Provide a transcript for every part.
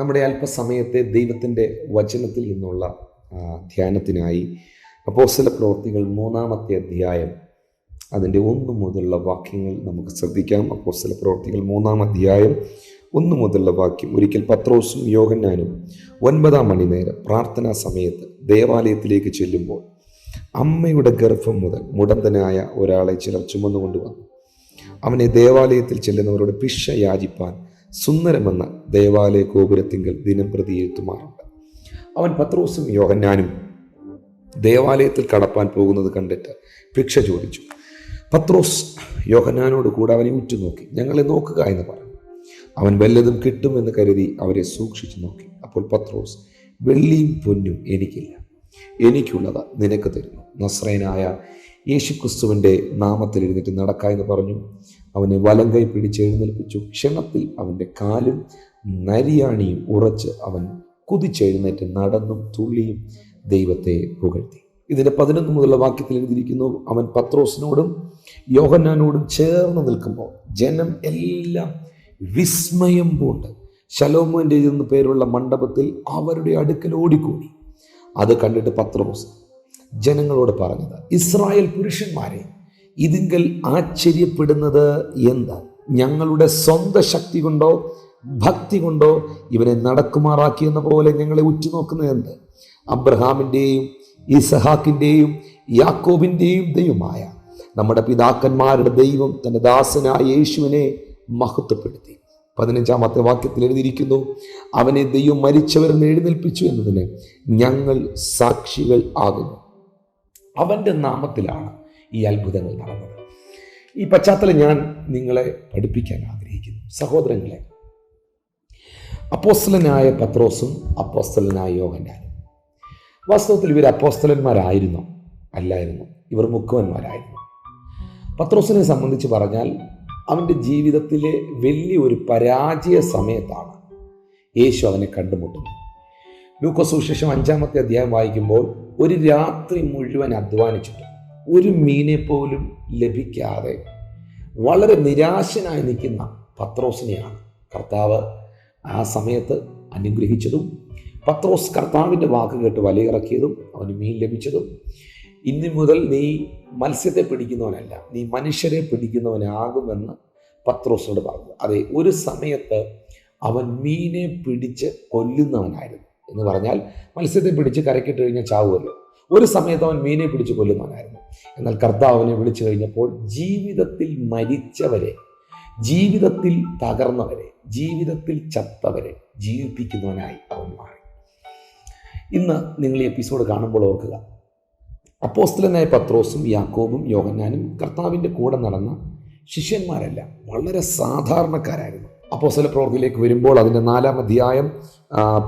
നമ്മുടെ അല്പസമയത്തെ ദൈവത്തിന്റെ വചനത്തിൽ നിന്നുള്ള ധ്യാനത്തിനായി അപ്പോസ്തല പ്രവർത്തികൾ മൂന്നാമത്തെ അധ്യായം അതിന്റെ ഒന്ന് മുതലുള്ള വാക്യങ്ങൾ നമുക്ക് ശ്രദ്ധിക്കാം. അപ്പോസ്തല പ്രവർത്തികൾ മൂന്നാം അധ്യായം ഒന്ന് മുതലുള്ള വാക്യം. ഒരിക്കൽ പത്രോസും യോഹന്നാനും ഒൻപതാം മണി നേരം പ്രാർത്ഥനാ സമയത്ത് ദേവാലയത്തിലേക്ക് ചെല്ലുമ്പോൾ അമ്മയുടെ ഗർഭം മുതൽ മുടന്തനായ ഒരാളെ ചിലർ ചുമന്നുകൊണ്ടുവന്നു അവനെ ദേവാലയത്തിൽ ചെല്ലുന്നവരോട് ഭിക്ഷ യാചിപ്പാൻ സുന്ദരമെന്ന ദേവാലയ ഗോപുരത്തിങ്കൽ ദിനം പ്രതി എഴുത്തുമാറുണ്ട്. അവൻ പത്രോസും യോഹന്നാനും ദേവാലയത്തിൽ കടപ്പാൻ പോകുന്നത് കണ്ടിട്ട് ഭിക്ഷ ചോദിച്ചു. പത്രോസ് യോഹന്നാനോട് കൂടെ അവനെ ഉറ്റുനോക്കി ഞങ്ങളെ നോക്കുക എന്ന് പറഞ്ഞു. അവൻ വല്ലതും കിട്ടുമെന്ന് കരുതി അവരെ സൂക്ഷിച്ചു നോക്കി. അപ്പോൾ പത്രോസ് വെള്ളിയും പൊന്നും എനിക്കില്ല. എനിക്കുള്ളത് നിനക്ക് തരുന്നു. നസ്രയനായ യേശുക്രിസ്തുവിന്റെ നാമത്തിൽ എഴുന്നേറ്റ് നടക്ക എന്ന് പറഞ്ഞു. അവനെ വലം കൈ പിടിച്ച് എഴുന്നേൽപ്പിച്ചു. ക്ഷണത്തിൽ അവന്റെ കാലും നരിയാണിയും ഉറച്ച് അവൻ കുതിച്ചെഴുന്നേറ്റ് നടന്നും തുള്ളിയും ദൈവത്തെ പുകഴ്ത്തി. ഇതിന്റെ പതിനൊന്ന് മുതലുള്ള വാക്യത്തിൽ എഴുതിയിരിക്കുന്നു അവൻ പത്രോസിനോടും യോഹന്നാനോടും ചേർന്ന് നിൽക്കുമ്പോൾ ജനം എല്ലാം വിസ്മയം പൂണ്ട്. ശലോമോന്റെ എന്ന് പേരുള്ള മണ്ഡപത്തിൽ അവരുടെ അടുക്കൽ ഓടിക്കൂടി. അത് കണ്ടിട്ട് പത്രോസ് ജനങ്ങളോട് പറഞ്ഞത് ഇസ്രായേൽ പുരുഷന്മാരെ ഇതിങ്കൽ ആശ്ചര്യപ്പെടുന്നത് എന്ത്? ഞങ്ങളുടെ സ്വന്തം ശക്തി കൊണ്ടോ ഭക്തി കൊണ്ടോ ഇവനെ നടക്കുമാറാക്കിയെന്ന പോലെ ഞങ്ങളെ ഉറ്റുനോക്കുന്നത് എന്ത്? അബ്രഹാമിന്റെയും ഇസഹാക്കിന്റെയും യാക്കോബിന്റെയും ദൈവമായ നമ്മുടെ പിതാക്കന്മാരുടെ ദൈവം തന്റെ ദാസനായ യേശുവിനെ മഹത്വപ്പെടുത്തി. പതിനഞ്ചാമത്തെ വാക്യത്തിൽ എഴുതിയിരിക്കുന്നു അവനെ ദൈവം മരിച്ചവരിൽ നിന്ന് എഴുന്നേൽപ്പിച്ചു എന്നതിന് ഞങ്ങൾ സാക്ഷികൾ ആകുന്നു. അവന്റെ നാമത്തിലാണ് ഈ അത്ഭുതങ്ങൾ നടന്നത്. ഈ പശ്ചാത്തലം ഞാൻ നിങ്ങളെ പഠിപ്പിക്കാൻ ആഗ്രഹിക്കുന്നു. സഹോദരങ്ങളെ അപ്പോസ്തലനായ പത്രോസും അപ്പോസ്തലനായ യോഹന്നാനും. വാസ്തവത്തിൽ ഇവർ അപ്പോസ്തലന്മാരായിരുന്നു അല്ലായിരുന്നു. ഇവർ മുക്കുവന്മാരായിരുന്നു പത്രോസിനെ സംബന്ധിച്ച് പറഞ്ഞാൽ അവന്റെ ജീവിതത്തിലെ വലിയൊരു പരാജയ സമയത്താണ് യേശു അവനെ കണ്ടുമുട്ടുന്നത്. ലൂക്കോസുവിശേഷം അഞ്ചാമത്തെ അധ്യായം വായിക്കുമ്പോൾ ഒരു രാത്രി മുഴുവൻ അധ്വാനിച്ചിട്ട് ഒരു മീനെ പോലും ലഭിക്കാതെ വളരെ നിരാശനായി നിൽക്കുന്ന പത്രോസിനെയാണ് കർത്താവ് ആ സമയത്ത് അനുഗ്രഹിച്ചതും പത്രോസ് കർത്താവിന്റെ വാക്ക് കേട്ട് വലയിറക്കിയതും അവന് മീൻ ലഭിച്ചതും. ഇന്നു മുതൽ നീ മത്സ്യത്തെ പിടിക്കുന്നവനല്ല നീ മനുഷ്യരെ പിടിക്കുന്നവനാകുമെന്ന് പത്രോസിനോട് പറഞ്ഞു. അതെ ഒരു സമയത്ത് അവൻ മീനെ പിടിച്ച് കൊല്ലുന്നവനായിരുന്നു എന്ന് പറഞ്ഞാൽ മത്സ്യത്തെ പിടിച്ച് കരക്കിട്ട് കഴിഞ്ഞാൽ ചാവുമല്ലോ. ഒരു സമയത്ത് അവൻ മീനെ പിടിച്ച് കൊല്ലുന്നവനായിരുന്നു. എന്നാൽ കർത്താവിനെ വിളിച്ചു കഴിഞ്ഞപ്പോൾ ജീവിതത്തിൽ മരിച്ചവരെ ജീവിതത്തിൽ തകർന്നവരെ ജീവിതത്തിൽ ചത്തവരെ ജീവിപ്പിക്കുന്നവനായി അവൻ മാറി. ഇന്ന് നിങ്ങൾ ഈ എപ്പിസോഡ് കാണുമ്പോൾ ഓർക്കുക അപ്പോസ്തലനായ പത്രോസും യാക്കോബും യോഹന്നാനും കർത്താവിന്റെ കൂടെ നടന്ന ശിഷ്യന്മാരല്ല വളരെ സാധാരണക്കാരായിരുന്നു. അപ്പോസ്തല പ്രവൃത്തിയിലേക്ക് വരുമ്പോൾ അതിന്റെ നാലാം അധ്യായം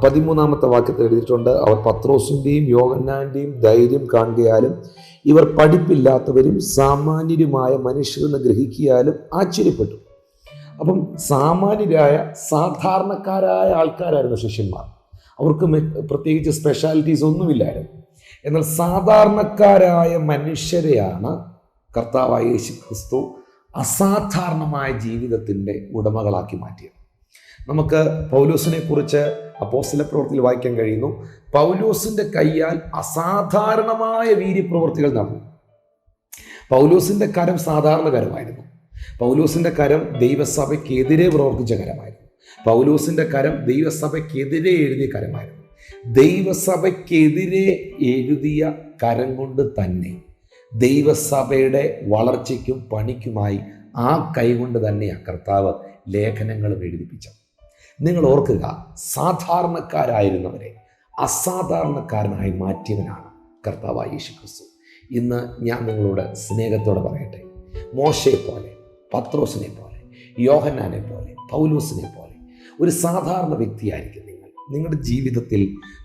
പതിമൂന്നാമത്തെ വാക്യത്തിൽ എഴുതിയിട്ടുണ്ട് അവർ പത്രോസിന്റെയും യോഹന്നാന്റെയും ധൈര്യം കാണുകയാലും ഇവർ പഠിപ്പില്ലാത്തവരും സാമാന്യരുമായ മനുഷ്യരെന്ന് ഗ്രഹിക്കിയാലും ആശ്ചര്യപ്പെട്ടു. അപ്പം സാമാന്യരായ സാധാരണക്കാരായ ആൾക്കാരായിരുന്നു ശിഷ്യന്മാർ. അവർക്ക് പ്രത്യേകിച്ച് സ്പെഷ്യാലിറ്റീസ് ഒന്നുമില്ലായിരുന്നു. എന്നാൽ സാധാരണക്കാരായ മനുഷ്യരെയാണ് കർത്താവായ യേശു ക്രിസ്തു അസാധാരണമായ ജീവിതത്തിന്റെ ഉടമകളാക്കി മാറ്റിയത്. നമുക്ക് പൗലൂസിനെ കുറിച്ച് അപ്പോസ്തല പ്രവൃത്തിയിൽ വായിക്കാൻ കഴിയുന്നു. പൗലോസിന്റെ കൈയാൽ അസാധാരണമായ വീര്യപ്രവൃത്തികൾ നടന്നു. പൗലോസിന്റെ കരം സാധാരണ കരമായിരുന്നു പൗലോസിന്റെ കരം ദൈവസഭയ്ക്കെതിരെ പ്രവർത്തിച്ച കരമായിരുന്നു. പൗലോസിന്റെ കരം ദൈവസഭയ്ക്കെതിരെ എഴുതിയ കരമായിരുന്നു. ദൈവസഭയ്ക്കെതിരെ എഴുതിയ കരം കൊണ്ട് തന്നെ ദൈവസഭയുടെ വളർച്ചയ്ക്കും പണിക്കുമായി ആ കൈകൊണ്ട് തന്നെയാണ് കർത്താവ് ലേഖനങ്ങൾ എഴുതിപ്പിച്ചത്. നിങ്ങൾ ഓർക്കുക സാധാരണക്കാരായിരുന്നവരെ അസാധാരണക്കാരനായി മാറ്റിയവനാണ് കർത്താവായ യേശു ക്രിസ്തു ഇന്ന് ഞാൻ നിങ്ങളോട് സ്നേഹത്തോടെ പറയട്ടെ. മോശയെ പോലെ പത്രോസിനെ പോലെ യോഹന്നാനെ പോലെ പൗലൂസിനെ പോലെ ഒരു സാധാരണ വ്യക്തിയായിരിക്കും നിങ്ങൾ. നിങ്ങളുടെ ജീവിതത്തിൽ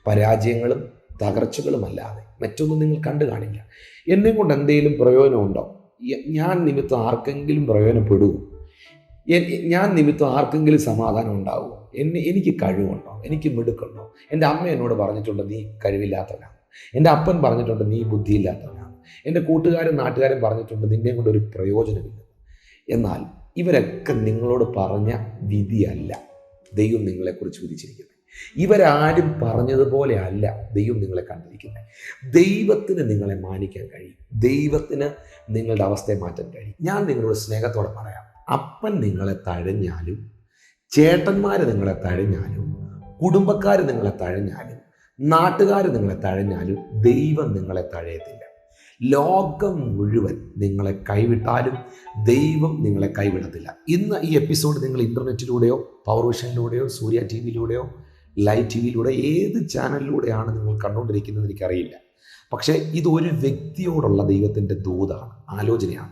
പരാജയങ്ങളും തകർച്ചകളും അല്ലാതെ മറ്റൊന്നും നിങ്ങൾ കണ്ടു കാണില്ല. എന്നെ കൊണ്ട് എന്തെങ്കിലും പ്രയോജനമുണ്ടോ ഞാൻ നിമിത്തം ആർക്കെങ്കിലും പ്രയോജനപ്പെടുമോ ഞാൻ നിമിത്തം ആർക്കെങ്കിലും സമാധാനം ഉണ്ടാവുമോ എന്നെ എനിക്ക് കഴിവുണ്ടോ? എനിക്ക് മിടുക്കുണ്ടോ? എന്റെ അമ്മ എന്നോട് പറഞ്ഞിട്ടുണ്ട് നീ കഴിവില്ലാത്തവനാണ് എന്റെ അപ്പൻ പറഞ്ഞിട്ടുണ്ട് നീ ബുദ്ധിയില്ലാത്തവനാണ് എന്റെ കൂട്ടുകാരും നാട്ടുകാരും പറഞ്ഞിട്ടുണ്ട് നിന്നെ കൊണ്ട് ഒരു പ്രയോജനമില്ല. എന്നാൽ ഇവരൊക്കെ നിങ്ങളോട് പറഞ്ഞ വിധിയല്ല. ദൈവം നിങ്ങളെക്കുറിച്ച് വിധിച്ചിരിക്കുന്നത്. ഇവരാരും പറഞ്ഞതുപോലെ അല്ല ദൈവം നിങ്ങളെ കണ്ടിരിക്കുന്നത്. ദൈവത്തിന് നിങ്ങളെ മാനിക്കാൻ കഴിയും. ദൈവത്തിന് നിങ്ങളുടെ അവസ്ഥയെ മാറ്റാൻ കഴിയും. ഞാൻ നിങ്ങളോട് സ്നേഹത്തോടെ പറയാം. അപ്പൻ നിങ്ങളെ തഴഞ്ഞാലും ചേട്ടന്മാർ നിങ്ങളെ തഴഞ്ഞാലും കുടുംബക്കാർ നിങ്ങളെ തഴഞ്ഞാലും നാട്ടുകാർ നിങ്ങളെ തഴഞ്ഞാലും ദൈവം നിങ്ങളെ തഴയത്തില്ല. ലോകം മുഴുവൻ നിങ്ങളെ കൈവിട്ടാലും ദൈവം നിങ്ങളെ കൈവിടത്തില്ല. ഇന്ന് ഈ എപ്പിസോഡ് നിങ്ങൾ ഇന്റർനെറ്റിലൂടെയോ പവർ വിഷനിലൂടെയോ സൂര്യ ടി വിയിലൂടെയോ ലൈവ് ടി വിയിലൂടെ ഏത് ചാനലിലൂടെയാണ് നിങ്ങൾ കണ്ടുകൊണ്ടിരിക്കുന്നത് എനിക്കറിയില്ല. പക്ഷേ ഇത് ഒരു വ്യക്തിയോടുള്ള ദൈവത്തിന്റെ ദൂതാണ് ആലോചനയാണ്.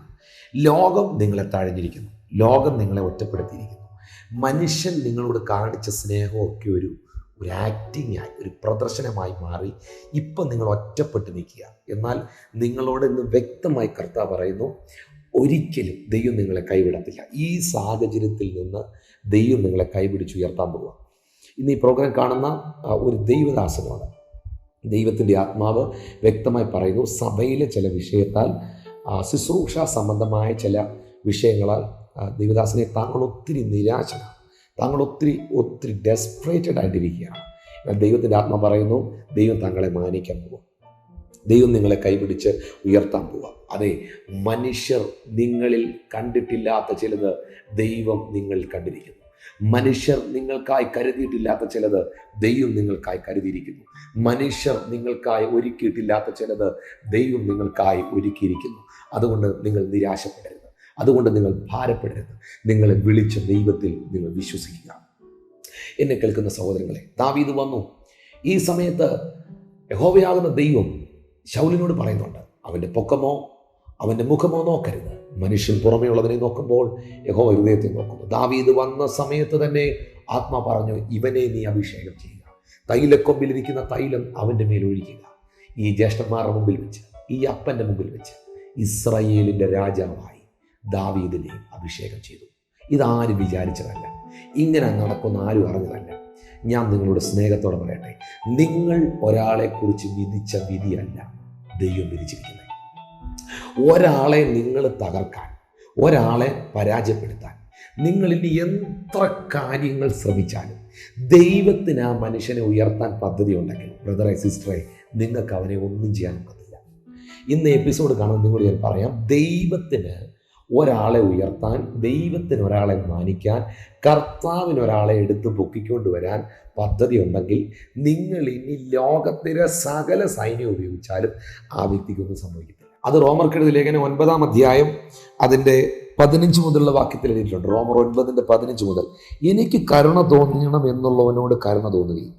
ലോകം നിങ്ങളെ തഴഞ്ഞിരിക്കുന്നു. ലോകം നിങ്ങളെ ഒറ്റപ്പെടുത്തിയിരിക്കുന്നു. മനുഷ്യൻ നിങ്ങളോട് കാണിച്ച സ്നേഹമൊക്കെ ഒരു ഒരു ആക്ടിങ് ആയി ഒരു പ്രദർശനമായി മാറി ഇപ്പം നിങ്ങൾ ഒറ്റപ്പെട്ട് നിൽക്കുക. എന്നാൽ നിങ്ങളോട് ഇന്ന് വ്യക്തമായി കർത്താവ് പറയുന്നു ഒരിക്കലും ദൈവം നിങ്ങളെ കൈവിടത്തില്ല. ഈ സാഹചര്യത്തിൽ നിന്ന് ദൈവം നിങ്ങളെ കൈപിടിച്ചുയർത്താൻ പോവുക. ഇന്ന് ഈ പ്രോഗ്രാം കാണുന്ന ഒരു ദൈവദാസനോട് ദൈവത്തിന്റെ ആത്മാവ് വ്യക്തമായി പറയുന്നു സഭയിലെ ചില വിഷയത്താൽ ശുശ്രൂഷ സംബന്ധമായ ചില വിഷയങ്ങളാൽ ദൈവദാസനെ താങ്കൾ ഒത്തിരി നിരാശനാണ്. താങ്കൾ ഒത്തിരി ഒത്തിരി ഡെസ്പറേറ്റഡ് ആയിട്ടിരിക്കുകയാണ്. എന്നാൽ ദൈവത്തിന്റെ ആത്മ പറയുന്നു ദൈവം താങ്കളെ മാനിക്കാൻ പോവുക ദൈവം നിങ്ങളെ കൈപിടിച്ച് ഉയർത്താൻ പോവുക അതെ മനുഷ്യർ നിങ്ങളിൽ കണ്ടിട്ടില്ലാത്ത ചിലത് ദൈവം നിങ്ങൾ കണ്ടിരിക്കുന്നു. മനുഷ്യർ നിങ്ങൾക്കായി കരുതിയിട്ടില്ലാത്ത ചിലത് ദൈവം നിങ്ങൾക്കായി കരുതിയിരിക്കുന്നു. മനുഷ്യർ നിങ്ങൾക്കായി ഒരുക്കിയിട്ടില്ലാത്ത ചിലത് ദൈവം നിങ്ങൾക്കായി ഒരുക്കിയിരിക്കുന്നു. അതുകൊണ്ട് നിങ്ങൾ നിരാശപ്പെടരുത്. അതുകൊണ്ട് നിങ്ങൾ ഭാരപ്പെടരുത്. നിങ്ങളെ വിളിച്ച ദൈവത്തിൽ നിങ്ങൾ വിശ്വസിക്കുക. എന്നെ കേൾക്കുന്ന സഹോദരങ്ങളെ ദാവീദ് വന്നു. ഈ സമയത്ത് യഹോവയാകുന്ന ദൈവം ശൗലിനോട് പറയുന്നുണ്ട് അവന്റെ പൊക്കമോ അവന്റെ മുഖമോ നോക്കരുത്. മനുഷ്യൻ പുറമേ ഉള്ളതിനെ നോക്കുമ്പോൾ യഹോവ ഹൃദയത്തെ നോക്കുന്നു. ദാവീദ് വന്ന സമയത്ത് തന്നെ ആത്മാ പറഞ്ഞു ഇവനെ നീ അഭിഷേകം ചെയ്യുക. തൈലക്കൊമ്പിലിരിക്കുന്ന തൈലം അവന്റെ മേലൊഴിക്കുക ഈ ജ്യേഷ്ഠന്മാരുടെ മുമ്പിൽ വെച്ച് ഈ അപ്പന്റെ മുമ്പിൽ വെച്ച് ഇസ്രയേലിന്റെ രാജാവായി ദാവീദിനെ അഭിഷേകം ചെയ്തു. ഇതാരും വിചാരിച്ചതല്ല. ഇങ്ങനെ നടക്കുന്ന ആരും അറിഞ്ഞതല്ല. ഞാൻ നിങ്ങളുടെ സ്നേഹത്തോടെ പറയട്ടെ. നിങ്ങൾ ഒരാളെ കുറിച്ച് വിധിച്ച വിധിയല്ല ദൈവം വിധിച്ചിരിക്കുന്നത്. ഒരാളെ നിങ്ങൾ തകർക്കാൻ ഒരാളെ പരാജയപ്പെടുത്താൻ നിങ്ങളിൽ എത്ര കാര്യങ്ങൾ ശ്രമിച്ചാലും ദൈവത്തിന് ആ മനുഷ്യനെ ഉയർത്താൻ പദ്ധതി ഉണ്ടെങ്കിൽ ബ്രദറെ സിസ്റ്ററെ നിങ്ങൾക്ക് അവനെ ഒന്നും ചെയ്യാൻ പറ്റില്ല ഇന്ന് എപ്പിസോഡ് കാണുമ്പോൾ നിങ്ങളോട് ഞാൻ പറയാം. ദൈവത്തിന് ഒരാളെ ഉയർത്താൻ ദൈവത്തിന് ഒരാളെ മാനിക്കാൻ കർത്താവിന് ഒരാളെ എടുത്ത് പൊക്കിക്കൊണ്ട് വരാൻ പദ്ധതി ഉണ്ടെങ്കിൽ നിങ്ങൾ ഇനി ലോകത്തിലെ സകല സൈന്യം ഉപയോഗിച്ചാലും ആ വ്യക്തിക്കൊന്നും സംഭവിക്കില്ല അത് റോമർക്കെഴുതി ലേഖനം ഒൻപതാം അധ്യായം അതിന്റെ പതിനഞ്ച് മുതലുള്ള വാക്യത്തിൽ എഴുതിയിട്ടുണ്ട്. റോമർ ഒൻപതിന്റെ പതിനഞ്ച് മുതൽ എനിക്ക് കരുണ തോന്നണം എന്നുള്ളവനോട് കരുണ തോന്നുകയും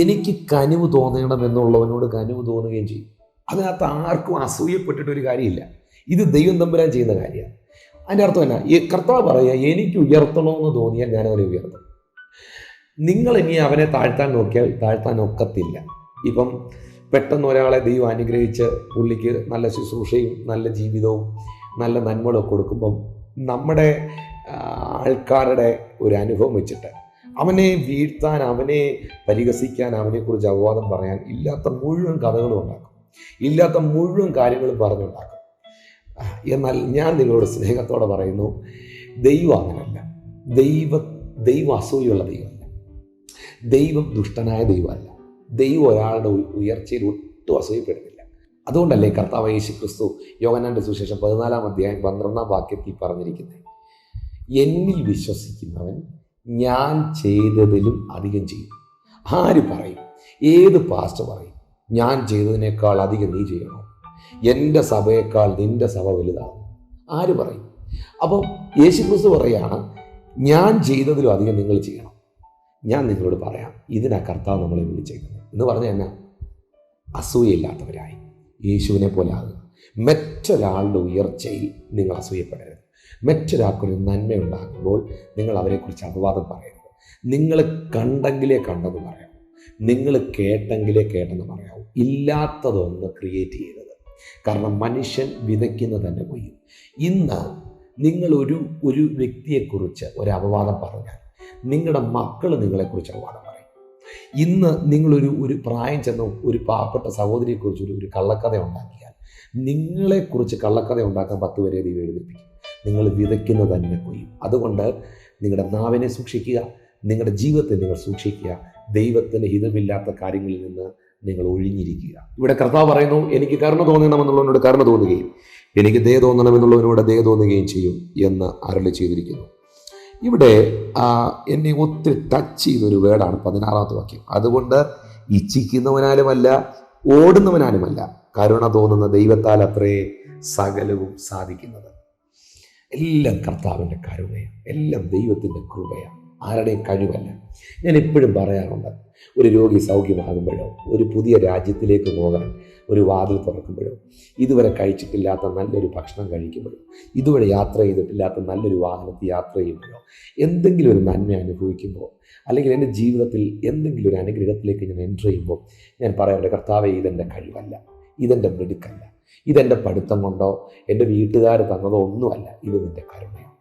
എനിക്ക് കനിവ് തോന്നണം എന്നുള്ളവനോട് കനിവ് തോന്നുകയും ചെയ്യും. അതിനകത്ത് ആർക്കും അസൂയപ്പെട്ടിട്ടൊരു കാര്യമില്ല. ഇത് ദൈവം തമ്പുരാൻ ചെയ്യുന്ന കാര്യമാണ്. അതിന്റെ അർത്ഥം എന്നാ? ഈ കർത്താവ് പറയുക എനിക്ക് ഉയർത്തണമെന്ന് തോന്നിയാൽ ഞാൻ അവനെ ഉയർത്തും. നിങ്ങൾ ഇനി അവനെ താഴ്ത്താൻ നോക്കിയാൽ താഴ്ത്താൻ ഒക്കത്തില്ല. ഇപ്പം പെട്ടെന്ന് ഒരാളെ ദൈവം അനുഗ്രഹിച്ച് പുള്ളിക്ക് നല്ല ശുശ്രൂഷയും നല്ല ജീവിതവും നല്ല നന്മകളൊക്കെ കൊടുക്കുമ്പം നമ്മുടെ ആൾക്കാരുടെ ഒരു അനുഭവം വെച്ചിട്ട് അവനെ വീഴ്ത്താൻ അവനെ പരിഹസിക്കാൻ അവനെക്കുറിച്ച് അപവാദം പറയാൻ ഇല്ലാത്ത മുഴുവൻ കഥകളും ഉണ്ടാക്കും. ഇല്ലാത്ത മുഴുവൻ കാര്യങ്ങളും പറഞ്ഞുണ്ടാക്കും. എന്നാൽ ഞാൻ നിങ്ങളോട് സ്നേഹത്തോടെ പറയുന്നു ദൈവം അങ്ങനല്ല. ദൈവ ദൈവ അസൂയുള്ള ദൈവമല്ല. ദൈവം ദുഷ്ടനായ ദൈവമല്ല. ദൈവം ഒരാളുടെ ഉയർച്ചയിൽ ഒട്ടും അസൂയപ്പെടുന്നില്ല. അതുകൊണ്ടല്ലേ കർത്താവ് യേശു ക്രിസ്തു യോഗനാന്റെ സുശേഷം പതിനാലാം അധ്യായം പന്ത്രണ്ടാം വാക്യത്തിൽ പറഞ്ഞിരിക്കുന്നത് എന്നിൽ വിശ്വസിക്കുന്നവൻ ഞാൻ ചെയ്തതിലും അധികം ചെയ്യും. ആര് പറയും? ഏത് പാസ്റ്റ് പറയും? ഞാൻ ചെയ്തതിനേക്കാൾ അധികം നീ ചെയ്യണോ? എന്റെ സഭയേക്കാൾ നിന്റെ സഭ വലുതാണ്. ആര് പറയും? അപ്പം യേശു ക്രിസ്തു പറയാണ് ഞാൻ ചെയ്തതിലും അധികം നിങ്ങൾ ചെയ്യണം. ഞാൻ നിങ്ങളോട് പറയാം ഇതിനാ കർത്താവ് നമ്മളെ വിളിച്ചേക്കുന്നത്. എന്ന് പറഞ്ഞാൽ എന്നാ? അസൂയയില്ലാത്തവരായി. യേശുവിനെ പോലെ ആകുക മറ്റൊരാളുടെ ഉയർച്ചയിൽ നിങ്ങൾ അസൂയപ്പെടരുത്. മറ്റൊരാൾക്കൊരു നന്മയുണ്ടാക്കുമ്പോൾ നിങ്ങൾ അവരെക്കുറിച്ച് അപവാദം പറയരുത്. നിങ്ങൾ കണ്ടെങ്കിലേ കണ്ടെന്ന് പറയാം നിങ്ങൾ കേട്ടെങ്കിലേ കേട്ടെന്ന് പറയാവൂ. ഇല്ലാത്തതൊന്ന് ക്രിയേറ്റ് ചെയ്യരുത്. കാരണം മനുഷ്യൻ വിതയ്ക്കുന്നത് തന്നെ കൊയ്യും ഇന്ന് നിങ്ങൾ ഒരു ഒരു വ്യക്തിയെക്കുറിച്ച് ഒരു അപവാദം പറഞ്ഞാൽ നിങ്ങളുടെ മക്കൾ നിങ്ങളെക്കുറിച്ച് അപവാദം പറയും. ഇന്ന് നിങ്ങളൊരു ഒരു പ്രായം ചെന്ന ഒരു പാവപ്പെട്ട സഹോദരിയെക്കുറിച്ച് ഒരു ഒരു കള്ളക്കഥ ഉണ്ടാക്കിയാൽ നിങ്ങളെക്കുറിച്ച് കള്ളക്കഥ ഉണ്ടാക്കാൻ പത്ത് പേരെ ദൈവം എഴുതിപ്പിക്കും നിങ്ങൾ വിതയ്ക്കുന്നത് തന്നെ കൊയ്യും അതുകൊണ്ട് നിങ്ങളുടെ നാവിനെ സൂക്ഷിക്കുക നിങ്ങളുടെ ജീവിതത്തെ നിങ്ങൾ സൂക്ഷിക്കുക. ദൈവത്തിന് ഹിതമില്ലാത്ത കാര്യങ്ങളിൽ നിന്ന് നിങ്ങൾ ഒഴിഞ്ഞിരിക്കുക. ഇവിടെ കർത്താവ് പറയുന്നു എനിക്ക് കരുണ തോന്നണമെന്നുള്ളവനോട് കരുണ തോന്നുകയും എനിക്ക് ദയ തോന്നണമെന്നുള്ളവനോട് ദയ തോന്നുകയും ചെയ്യും എന്ന് അരളി ചെയ്തിരിക്കുന്നു. ഇവിടെ എന്നെ ഒത്തിരി ടച്ച് ചെയ്തൊരു വേർഡാണ് പതിനാറാമത്തെ വാക്യം. അതുകൊണ്ട് ഇച്ഛിക്കുന്നവനാലുമല്ല ഓടുന്നവനാലുമല്ല കരുണ തോന്നുന്ന ദൈവത്താൽ അത്രേ സകലവും സാധിക്കുന്നത്. എല്ലാം കർത്താവിന്റെ കരുണയാണ്. എല്ലാം ദൈവത്തിന്റെ കൃപയാണ്. ആരുടെയും കഴിവല്ല. ഞാൻ എപ്പോഴും പറയാറുണ്ട് ഒരു രോഗി സൗഖ്യമാകുമ്പോഴോ ഒരു പുതിയ രാജ്യത്തിലേക്ക് പോകാൻ ഒരു വാതിൽ തുറക്കുമ്പോഴോ ഇതുവരെ കഴിച്ചിട്ടില്ലാത്ത നല്ലൊരു ഭക്ഷണം കഴിക്കുമ്പോഴോ ഇതുവരെ യാത്ര ചെയ്തിട്ടില്ലാത്ത നല്ലൊരു വാഹനത്തിൽ യാത്ര ചെയ്യുമ്പോഴോ എന്തെങ്കിലും ഒരു നന്മ അനുഭവിക്കുമ്പോൾ അല്ലെങ്കിൽ എന്റെ ജീവിതത്തിൽ എന്തെങ്കിലും ഒരു അനുഗ്രഹത്തിലേക്ക് ഞാൻ എന്റർ ചെയ്യുമ്പോൾ ഞാൻ പറയാറുണ്ട് കർത്താവെ ഇതെന്റെ കഴിവല്ല ഇതെന്റെ മിടുക്കല്ല ഇതെന്റെ പഠിത്തം കൊണ്ടോ എന്റെ വീട്ടുകാർ തന്നതോ ഒന്നുമല്ല ഇത് നിന്റെ കരുണയാണ്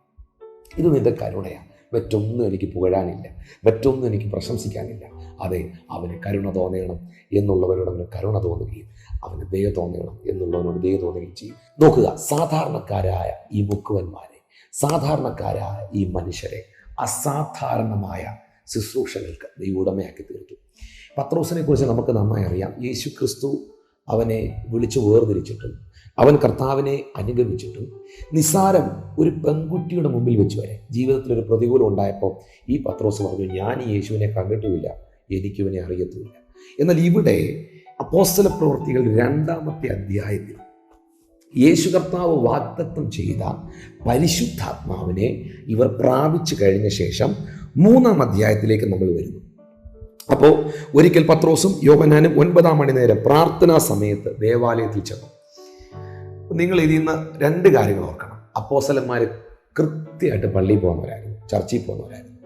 ഇത് നിന്റെ കരുണയാണ്. മറ്റൊന്നും എനിക്ക് പുകഴാനില്ല മറ്റൊന്നും എനിക്ക് പ്രശംസിക്കാനില്ല. അതെ അവന് കരുണ തോന്നണം എന്നുള്ളവരോട് അവന് കരുണ തോന്നുകയും അവന് ദയ തോന്നണം എന്നുള്ളവനോട് ദയ തോന്നുകയും ചെയ്യും. നോക്കുക സാധാരണക്കാരായ ഈ മുക്കുവന്മാരെ സാധാരണക്കാരായ ഈ മനുഷ്യരെ അസാധാരണമായ ശുശ്രൂഷകൾക്ക് ദൈവോടമയാക്കി തീർത്തു. പത്രോസിനെ കുറിച്ച് നമുക്ക് നന്നായി അറിയാം. യേശു ക്രിസ്തു അവനെ വിളിച്ചു വേർതിരിച്ചിട്ടും അവൻ കർത്താവിനെ അനുഗമിച്ചിട്ടും. നിസ്സാരം ഒരു പെൺകുട്ടിയുടെ മുമ്പിൽ വെച്ച് വരെ ജീവിതത്തിൽ ഒരു പ്രതികൂലം ഉണ്ടായപ്പോൾ ഈ പത്രോസ് പറഞ്ഞു ഞാൻ ഈ യേശുവിനെ കണ്ടിട്ടുമില്ല. എനിക്കിവനെ അറിയത്തുമില്ല. എന്നാൽ ഇവിടെ അപ്പോസ്തല പ്രവൃത്തികൾ രണ്ടാമത്തെ അധ്യായത്തിൽ യേശു കർത്താവ് വാഗ്ദത്തം ചെയ്ത പരിശുദ്ധാത്മാവിനെ ഇവർ പ്രാപിച്ചു കഴിഞ്ഞ ശേഷം മൂന്നാം അധ്യായത്തിലേക്ക് നമ്മൾ വരുന്നു. അപ്പോൾ ഒരിക്കൽ പത്രോസും യോവനാനും ഒൻപതാം മണി നേരം പ്രാർത്ഥനാ സമയത്ത് ദേവാലയത്തിൽ ചെന്നു. നിങ്ങൾ ഇതിൽ നിന്ന് രണ്ട് കാര്യങ്ങൾ ഓർക്കണം. അപ്പോസലന്മാർ കൃത്യമായിട്ട് പള്ളിയിൽ പോകുന്നവരായിരുന്നു ചർച്ചയിൽ പോകുന്നവരായിരുന്നു.